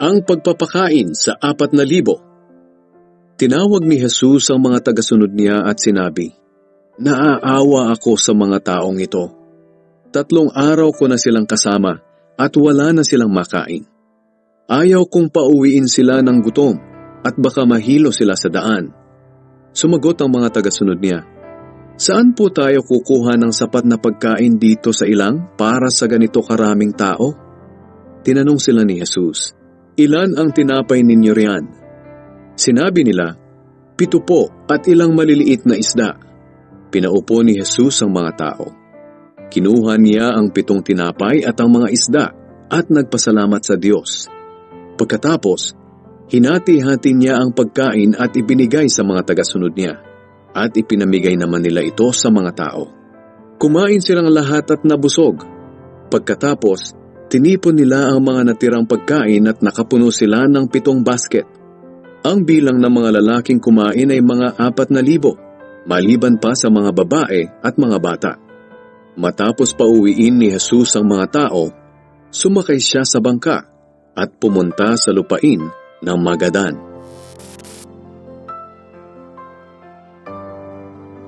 ang pagpapakain sa apat na libo. Tinawag ni Jesus ang mga tagasunod niya at sinabi, Naaawa ako sa mga taong ito. Tatlong araw ko na silang kasama at wala na silang makain. Ayaw kong pauwiin sila ng gutom at baka mahilo sila sa daan. Sumagot ang mga tagasunod niya, Saan po tayo kukuha ng sapat na pagkain dito sa ilang para sa ganito karaming tao? Tinanong sila ni Jesus, Ilan ang tinapay ninyo riyan? Sinabi nila, Pito po at ilang maliliit na isda. Pinaupo ni Jesus ang mga tao. Kinuha niya ang pitong tinapay at ang mga isda at nagpasalamat sa Diyos. Pagkatapos, hinati-hati niya ang pagkain at ibinigay sa mga tagasunod niya at ipinamigay naman nila ito sa mga tao. Kumain silang lahat at nabusog. Pagkatapos, tinipon nila ang mga natirang pagkain at nakapuno sila ng pitong basket. Ang bilang ng mga lalaking kumain ay mga apat na libo, maliban pa sa mga babae at mga bata. Matapos pauwiin ni Jesus ang mga tao, sumakay siya sa bangka at pumunta sa lupain ng Magadan.